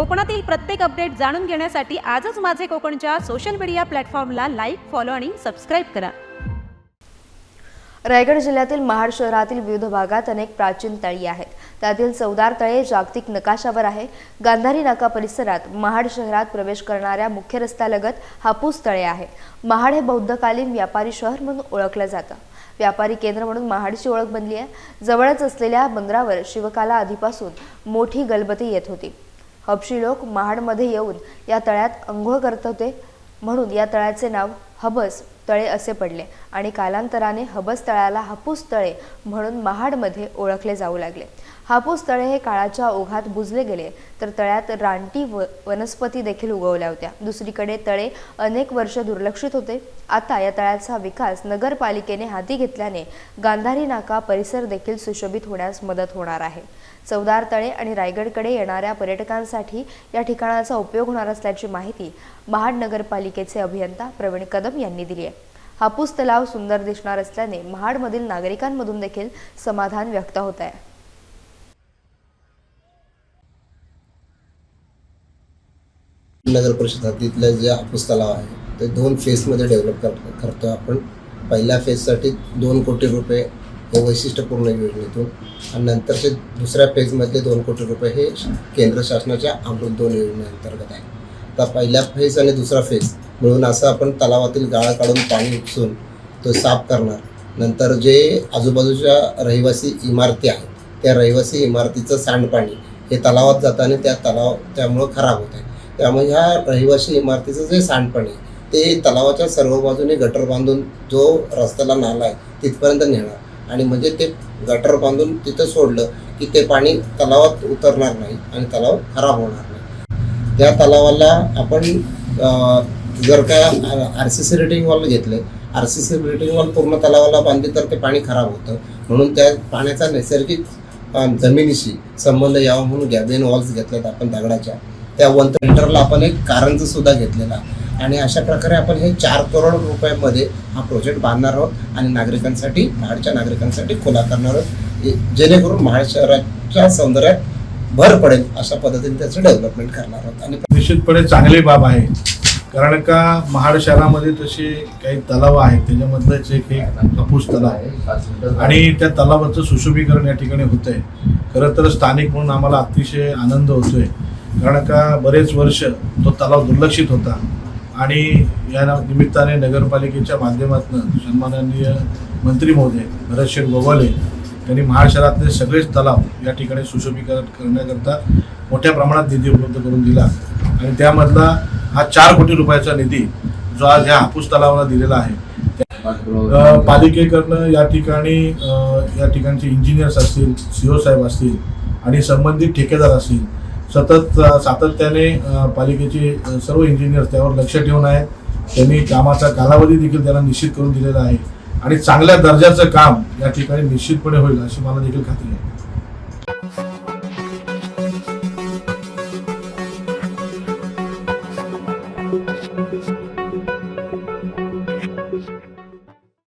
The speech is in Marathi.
कोकणातील प्रत्येक अपडेट जाणून घेण्यासाठी आजच माझे कोकणच्या सोशल मीडिया प्लॅटफॉर्मला लाईक फॉलो आणि सबस्क्राईब करा. रायगड जिल्ह्यातील महाड शहरातील विविध भागात अनेक प्राचीन तळी आहेत. त्यातील चौदार तळे जागतिक नकाशावर आहे. गांधारी नाका परिसरात महाड शहरात प्रवेश करणाऱ्या मुख्य रस्त्यालगत हापूस तळे आहे. महाड हे बौद्धकालीन व्यापारी शहर म्हणून ओळखलं जातं. व्यापारी केंद्र म्हणून महाडची ओळख बनली आहे. जवळच असलेल्या बंदरावर शिवकाला आधीपासून मोठी गलबती येत होती. हबशी लोक महाडमध्ये येऊन या तळ्यात अंघोळ करत होते. म्हणून या तळ्याचे नाव हबस तळे असे पडले आणि कालांतराने हबस तळ्याला हापूस तळे म्हणून महाडमध्ये ओळखले जाऊ लागले. हापूस तळे हे काळाच्या ओघात बुजले गेले तर तळ्यात रानटी व वनस्पती देखील उगवल्या होत्या. दुसरीकडे तळे अनेक वर्ष दुर्लक्षित होते. आता या तळ्याचा विकास नगरपालिकेने हाती घेतल्याने गांधारी नाका परिसर देखील सुशोभित होण्यास मदत होणार आहे. चवदार तळे आणि रायगडकडे येणाऱ्या पर्यटकांसाठी या ठिकाणाचा उपयोग होणार असल्याची माहिती महाड नगरपालिकेचे अभियंता प्रवीण कदम यांनी दिली आहे. हापूस तलाव सुंदर दिसणार असल्याने महाडमधील नागरिकांमधून देखील समाधान व्यक्त होत आहे. नगर परिषद हद्दीतलं जे हापूस तलाव आहे ते दोन फेजमध्ये डेव्हलप कर करतो आपण. पहिल्या फेजसाठी दोन कोटी रुपये हे वैशिष्ट्यपूर्ण योजनेतून आणि नंतरचे दुसऱ्या फेजमधले दोन कोटी रुपये हे केंद्र शासनाच्या अमृत दोन योजनेअंतर्गत आहे. तर पहिल्या फेज आणि दुसरा फेज मिळून असं आपण तलावातील गाळा काढून पाणी उपसून तो साफ करणार. नंतर जे आजूबाजूच्या रहिवासी इमारती आहेत त्या रहिवासी इमारतीचं सांडपाणी हे तलावात जातं आणि त्या तलाव त्यामुळं खराब होत आहे. त्यामुळे ह्या रहिवासी इमारतीचं जे सांडपाणी ते तलावाच्या सर्व बाजूने गटर बांधून जो रस्त्याला नाला आहे तिथपर्यंत नेणार. आणि म्हणजे ते गटर बांधून तिथं सोडलं की ते पाणी तलावात उतरणार नाही आणि तलाव खराब होणार नाही. त्या तलावाला आपण जर का R C C retaining wall घेतले R C C retaining wall पूर्ण तलावाला बांधली तर ते पाणी खराब होतं. म्हणून त्या पाण्याचा नैसर्गिक जमिनीशी संबंध यावा म्हणून गॅबेन वॉल्स घेतल्यात आपण दगडाच्या. त्या वन सेंटरला आपण एक कारंज सुद्धा घेतलेला. आहे. आणि अशा प्रकारे आपण हे चार करोड रुपयामध्ये हा प्रोजेक्ट बांधणार आहोत आणि नागरिकांसाठी महाडच्या नागरिकांसाठी खुला करणार आहोत. जेणेकरून महाड शहराच्या सौंदर्यात भर पडेल अशा पद्धतीने त्याचं डेव्हलपमेंट करणार आहोत. आणि निश्चितपणे चांगली बाब आहे. कारण का महाड शहरामध्ये तसे काही तलाव आहेत त्याच्यामधलंच एक हे हापूस तलाव आहे. आणि त्या तलावाचं सुशोभीकरण या ठिकाणी होत आहे खरं तर स्थानिक म्हणून आम्हाला अतिशय आनंद होतोय. कारण का बरेच वर्ष तो तलाव दुर्लक्षित होता आणि या निमित्ताने नगरपालिकेच्या माध्यमातून सन्माननीय मंत्री महोदय भरत शेठ गोवाले यांनी महाड सगळेच तलाव या ठिकाणी सुशोभीकरण करण्याकरता मोठ्या प्रमाणात निधी उपलब्ध करून दिला. आणि त्यामधला हा चार कोटी रुपयाचा निधी जो आज ह्या हापूस तलावाला दिलेला आहे पालिकेकडनं या ठिकाणी या ठिकाणचे इंजिनियर्स असतील सीओ साहेब असतील आणि संबंधित ठेकेदार असतील सतत सातत्याने पालिकेचे सर्व इंजिनियर्स त्यावर लक्ष ठेवून आहेत. त्यांनी कामाचा कालावधी देखील त्यांना निश्चित करून दिलेला आहे. आणि चांगल्या दर्जाचं काम या ठिकाणी निश्चितपणे होईल अशी मला देखील खात्री आहे.